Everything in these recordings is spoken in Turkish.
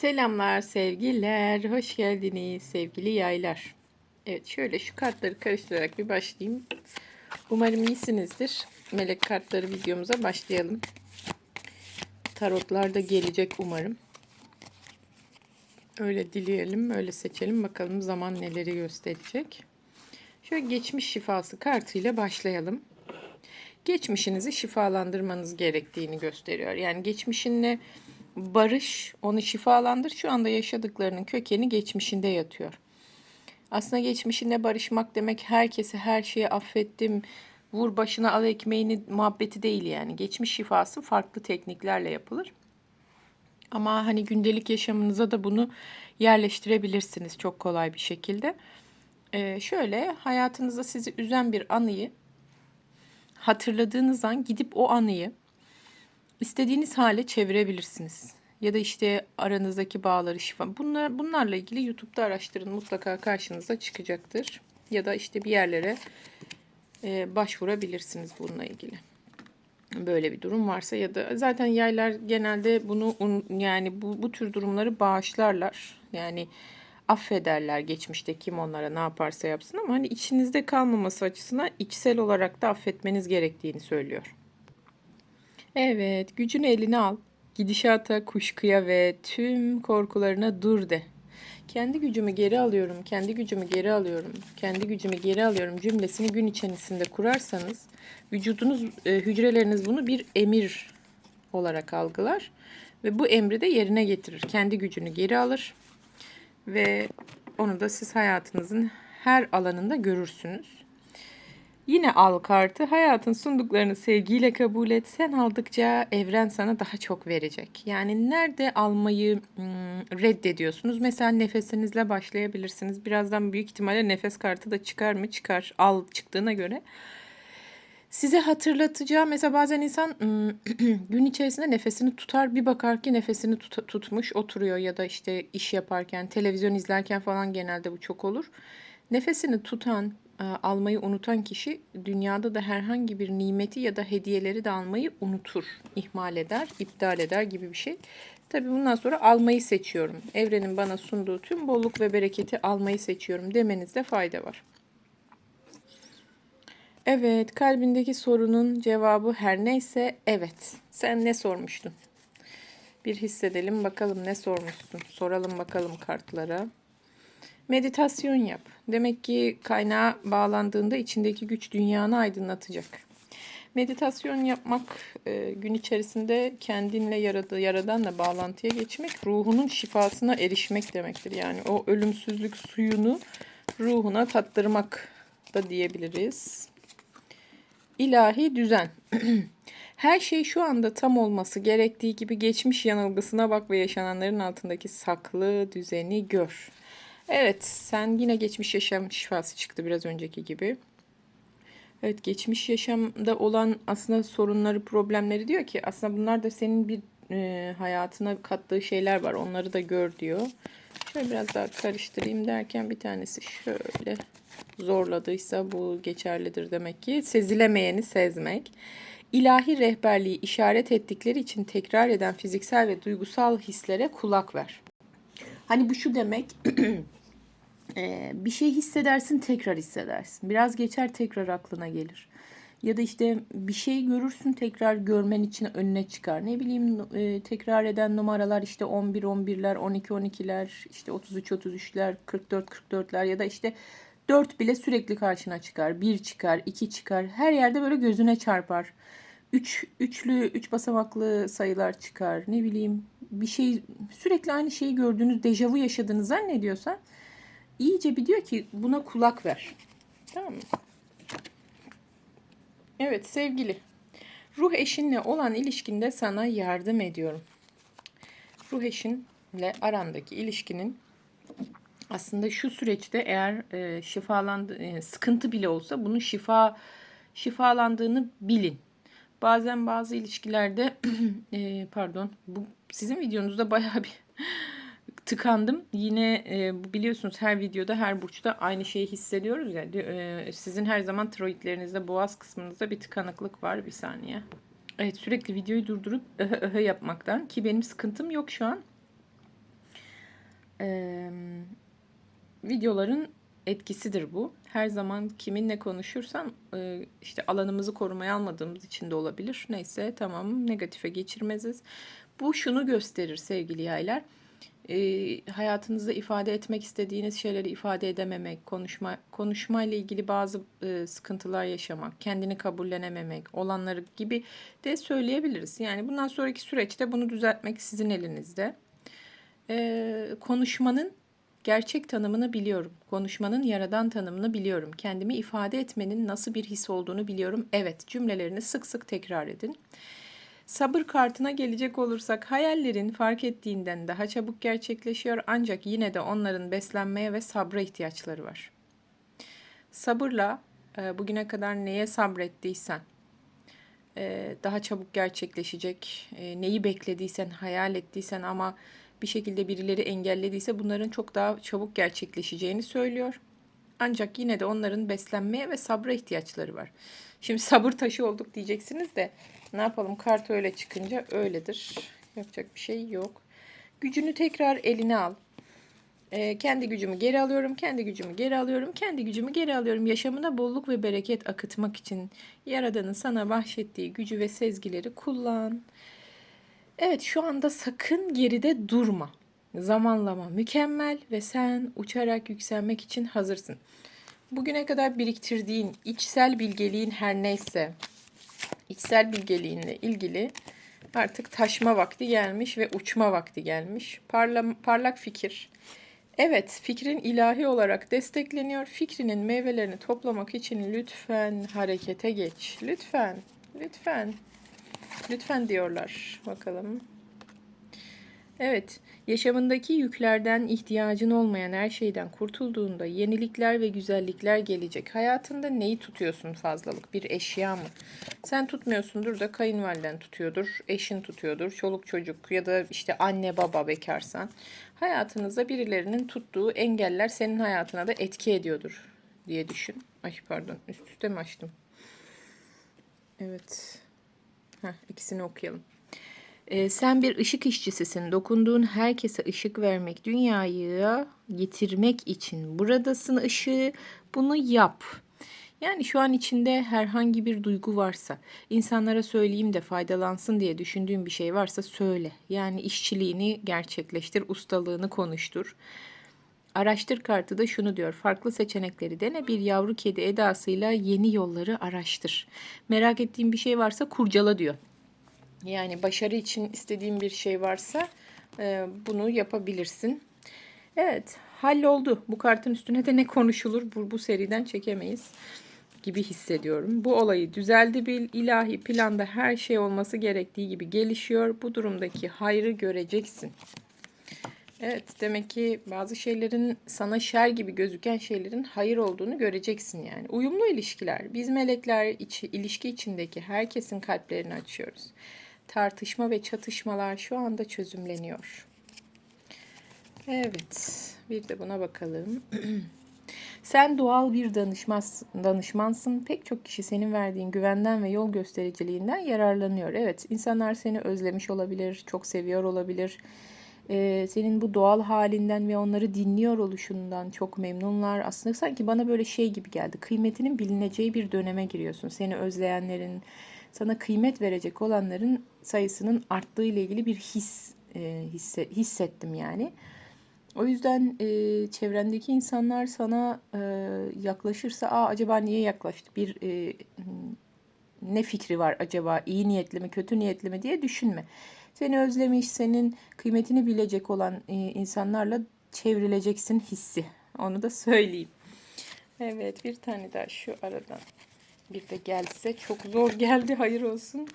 Selamlar, sevgiler. Hoş geldiniz sevgili yaylar. Evet, şöyle şu kartları karıştırarak bir başlayayım. Umarım iyisinizdir. Melek kartları videomuza başlayalım. Tarotlar da gelecek umarım. Öyle dileyelim, öyle seçelim. Bakalım zaman neleri gösterecek. Şöyle geçmiş şifası kartıyla başlayalım. Geçmişinizi şifalandırmanız gerektiğini gösteriyor. Yani geçmişinle barış, onu şifalandır. Şu anda yaşadıklarının kökeni geçmişinde yatıyor. Aslında geçmişinde barışmak demek herkesi her şeyi affettim, vur başına al ekmeğini muhabbeti değil yani. Geçmiş şifası farklı tekniklerle yapılır. Ama hani gündelik yaşamınıza da bunu yerleştirebilirsiniz çok kolay bir şekilde. Ee, şöyle hayatınızda sizi üzen bir anıyı hatırladığınız an gidip o anıyı istediğiniz hale çevirebilirsiniz. Ya da işte aranızdaki bağları şifa. Bunlar, bunlarla ilgili YouTube'da araştırın. Mutlaka karşınıza çıkacaktır. Ya da işte bir yerlere e, başvurabilirsiniz bununla ilgili. Böyle bir durum varsa ya da zaten yaylar genelde bunu yani bu, bu tür durumları bağışlarlar. Yani affederler geçmişte kim onlara ne yaparsa yapsın ama hani içinizde kalmaması açısından içsel olarak da affetmeniz gerektiğini söylüyor. Evet, gücünü eline al. Gidişata, kuşkuya ve tüm korkularına dur de. Kendi gücümü geri alıyorum, kendi gücümü geri alıyorum, kendi gücümü geri alıyorum cümlesini gün içerisinde kurarsanız vücudunuz, e, hücreleriniz bunu bir emir olarak algılar ve bu emri de yerine getirir. Kendi gücünü geri alır ve onu da siz hayatınızın her alanında görürsünüz. Yine al kartı. Hayatın sunduklarını sevgiyle kabul et. Sen aldıkça evren sana daha çok verecek. Yani nerede almayı hmm, reddediyorsunuz? Mesela nefesinizle başlayabilirsiniz. Birazdan büyük ihtimalle nefes kartı da çıkar mı? Çıkar. Al çıktığına göre. Size hatırlatacağım. Mesela bazen insan hmm, gün içerisinde nefesini tutar. Bir bakar ki nefesini tut- tutmuş oturuyor ya da işte iş yaparken, televizyon izlerken falan genelde bu çok olur. Nefesini tutan, almayı unutan kişi dünyada da herhangi bir nimeti ya da hediyeleri de almayı unutur, ihmal eder, iptal eder gibi bir şey. Tabii bundan sonra almayı seçiyorum. Evrenin bana sunduğu tüm bolluk ve bereketi almayı seçiyorum demenizde fayda var. Evet, kalbindeki sorunun cevabı her neyse evet. Sen ne sormuştun? Bir hissedelim bakalım ne sormuşsun. Soralım bakalım kartlara. Meditasyon yap. Demek ki kaynağa bağlandığında içindeki güç dünyanı aydınlatacak. Meditasyon yapmak e, gün içerisinde kendinle yaradı, yaradanla bağlantıya geçmek, ruhunun şifasına erişmek demektir. Yani o ölümsüzlük suyunu ruhuna tattırmak da diyebiliriz. İlahi düzen. Her şey şu anda tam olması gerektiği gibi geçmiş yanılgısına bak ve yaşananların altındaki saklı düzeni gör. Evet, sen yine geçmiş yaşam şifası çıktı biraz önceki gibi. Evet, geçmiş yaşamda olan aslında sorunları, problemleri diyor ki aslında bunlar da senin bir e, hayatına kattığı şeyler var. Onları da gör diyor. Şöyle biraz daha karıştırayım derken bir tanesi şöyle zorladıysa bu geçerlidir demek ki. Sezilemeyeni sezmek. İlahi rehberliği işaret ettikleri için tekrar eden fiziksel ve duygusal hislere kulak ver. Hani bu şu demek Ee, bir şey hissedersin tekrar hissedersin. Biraz geçer tekrar aklına gelir. Ya da işte bir şey görürsün tekrar görmen için önüne çıkar. Ne bileyim e, tekrar eden numaralar işte 11 11'ler, 12 12'ler, işte 33 33'ler, 44 44'ler ya da işte 4 bile sürekli karşına çıkar. 1 çıkar, 2 çıkar. Her yerde böyle gözüne çarpar. 3 üçlü, 3 üç basamaklı sayılar çıkar. Ne bileyim bir şey sürekli aynı şeyi gördüğünüz, dejavu yaşadığını zannediyorsan iyice bir diyor ki buna kulak ver. Tamam mı? Evet sevgili. Ruh eşinle olan ilişkinde sana yardım ediyorum. Ruh eşinle arandaki ilişkinin aslında şu süreçte eğer e, şifalandı e, sıkıntı bile olsa bunun şifa şifalandığını bilin. Bazen bazı ilişkilerde e, pardon bu sizin videonuzda bayağı bir tıkandım. Yine e, biliyorsunuz her videoda her burçta aynı şeyi hissediyoruz ya. E, sizin her zaman tiroidlerinizde boğaz kısmınızda bir tıkanıklık var. Bir saniye. Evet sürekli videoyu durdurup öhe öhe yapmaktan ki benim sıkıntım yok şu an. Eee, videoların etkisidir bu. Her zaman kiminle konuşursan e, işte alanımızı korumaya almadığımız için de olabilir. Neyse tamam negatife geçirmeziz. Bu şunu gösterir sevgili yaylar. E, hayatınızda ifade etmek istediğiniz şeyleri ifade edememek, konuşma konuşmayla ilgili bazı e, sıkıntılar yaşamak, kendini kabullenememek, olanları gibi de söyleyebiliriz. Yani bundan sonraki süreçte bunu düzeltmek sizin elinizde. E, konuşmanın gerçek tanımını biliyorum. Konuşmanın yaradan tanımını biliyorum. Kendimi ifade etmenin nasıl bir his olduğunu biliyorum. Evet, cümlelerini sık sık tekrar edin. Sabır kartına gelecek olursak hayallerin fark ettiğinden daha çabuk gerçekleşiyor ancak yine de onların beslenmeye ve sabra ihtiyaçları var. Sabırla e, bugüne kadar neye sabrettiysen e, daha çabuk gerçekleşecek, e, neyi beklediysen, hayal ettiysen ama bir şekilde birileri engellediyse bunların çok daha çabuk gerçekleşeceğini söylüyor. Ancak yine de onların beslenmeye ve sabra ihtiyaçları var. Şimdi sabır taşı olduk diyeceksiniz de ne yapalım kart öyle çıkınca öyledir. Yapacak bir şey yok. Gücünü tekrar eline al. Ee, kendi gücümü geri alıyorum, kendi gücümü geri alıyorum, kendi gücümü geri alıyorum. Yaşamına bolluk ve bereket akıtmak için Yaradan'ın sana bahşettiği gücü ve sezgileri kullan. Evet şu anda sakın geride durma. Zamanlama mükemmel ve sen uçarak yükselmek için hazırsın. Bugüne kadar biriktirdiğin içsel bilgeliğin her neyse, içsel bilgeliğinle ilgili artık taşma vakti gelmiş ve uçma vakti gelmiş. Parla, parlak fikir. Evet, fikrin ilahi olarak destekleniyor. Fikrinin meyvelerini toplamak için lütfen harekete geç. Lütfen, lütfen. Lütfen diyorlar. Bakalım. Evet, yaşamındaki yüklerden ihtiyacın olmayan her şeyden kurtulduğunda yenilikler ve güzellikler gelecek. Hayatında neyi tutuyorsun fazlalık? Bir eşya mı? Sen tutmuyorsundur da kayınvaliden tutuyordur, eşin tutuyordur, çoluk çocuk ya da işte anne baba bekarsan. Hayatınızda birilerinin tuttuğu engeller senin hayatına da etki ediyordur diye düşün. Ay pardon, üst üste mi açtım? Evet. Heh, ikisini okuyalım. Ee, sen bir ışık işçisisin. Dokunduğun herkese ışık vermek, dünyayı getirmek için buradasın ışığı. Bunu yap. Yani şu an içinde herhangi bir duygu varsa, insanlara söyleyeyim de faydalansın diye düşündüğün bir şey varsa söyle. Yani işçiliğini gerçekleştir, ustalığını konuştur. Araştır kartı da şunu diyor. Farklı seçenekleri dene bir yavru kedi edasıyla yeni yolları araştır. Merak ettiğin bir şey varsa kurcala diyor. Yani başarı için istediğin bir şey varsa e, bunu yapabilirsin. Evet, halloldu. Bu kartın üstüne de ne konuşulur bu, bu seriden çekemeyiz gibi hissediyorum. Bu olayı düzeldi bil. ilahi planda her şey olması gerektiği gibi gelişiyor. Bu durumdaki hayrı göreceksin. Evet, demek ki bazı şeylerin sana şer gibi gözüken şeylerin hayır olduğunu göreceksin yani. Uyumlu ilişkiler. Biz melekler içi, ilişki içindeki herkesin kalplerini açıyoruz tartışma ve çatışmalar şu anda çözümleniyor. Evet, bir de buna bakalım. Sen doğal bir danışmaz, danışmansın. Pek çok kişi senin verdiğin güvenden ve yol göstericiliğinden yararlanıyor. Evet, insanlar seni özlemiş olabilir, çok seviyor olabilir. Ee, senin bu doğal halinden ve onları dinliyor oluşundan çok memnunlar. Aslında sanki bana böyle şey gibi geldi. Kıymetinin bilineceği bir döneme giriyorsun. Seni özleyenlerin, sana kıymet verecek olanların sayısının arttığı ile ilgili bir his e, hisse, hissettim yani. O yüzden e, çevrendeki insanlar sana e, yaklaşırsa, Aa, acaba niye yaklaştı? Bir e, ne fikri var acaba? iyi niyetli mi, kötü niyetli mi diye düşünme. Seni özlemiş, senin kıymetini bilecek olan e, insanlarla çevrileceksin hissi. Onu da söyleyeyim. Evet, bir tane daha şu aradan bir de gelse çok zor geldi hayır olsun.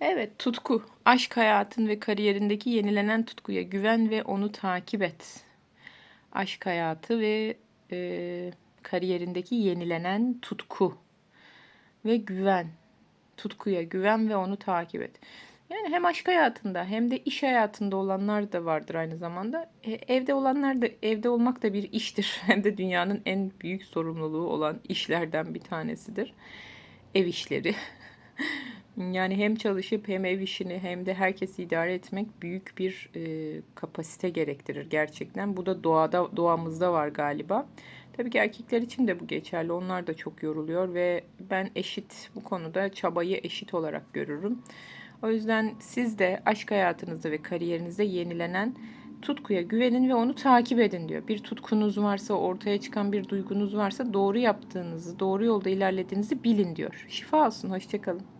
Evet tutku. Aşk hayatın ve kariyerindeki yenilenen tutkuya güven ve onu takip et. Aşk hayatı ve e, kariyerindeki yenilenen tutku ve güven. Tutkuya güven ve onu takip et. Yani hem aşk hayatında hem de iş hayatında olanlar da vardır aynı zamanda. E, evde olanlar da evde olmak da bir iştir. Hem de dünyanın en büyük sorumluluğu olan işlerden bir tanesidir. Ev işleri. Yani hem çalışıp hem ev işini hem de herkesi idare etmek büyük bir e, kapasite gerektirir gerçekten. Bu da doğada doğamızda var galiba. Tabii ki erkekler için de bu geçerli. Onlar da çok yoruluyor ve ben eşit bu konuda çabayı eşit olarak görürüm. O yüzden siz de aşk hayatınızda ve kariyerinizde yenilenen tutkuya güvenin ve onu takip edin diyor. Bir tutkunuz varsa, ortaya çıkan bir duygunuz varsa doğru yaptığınızı, doğru yolda ilerlediğinizi bilin diyor. Şifa olsun, hoşçakalın.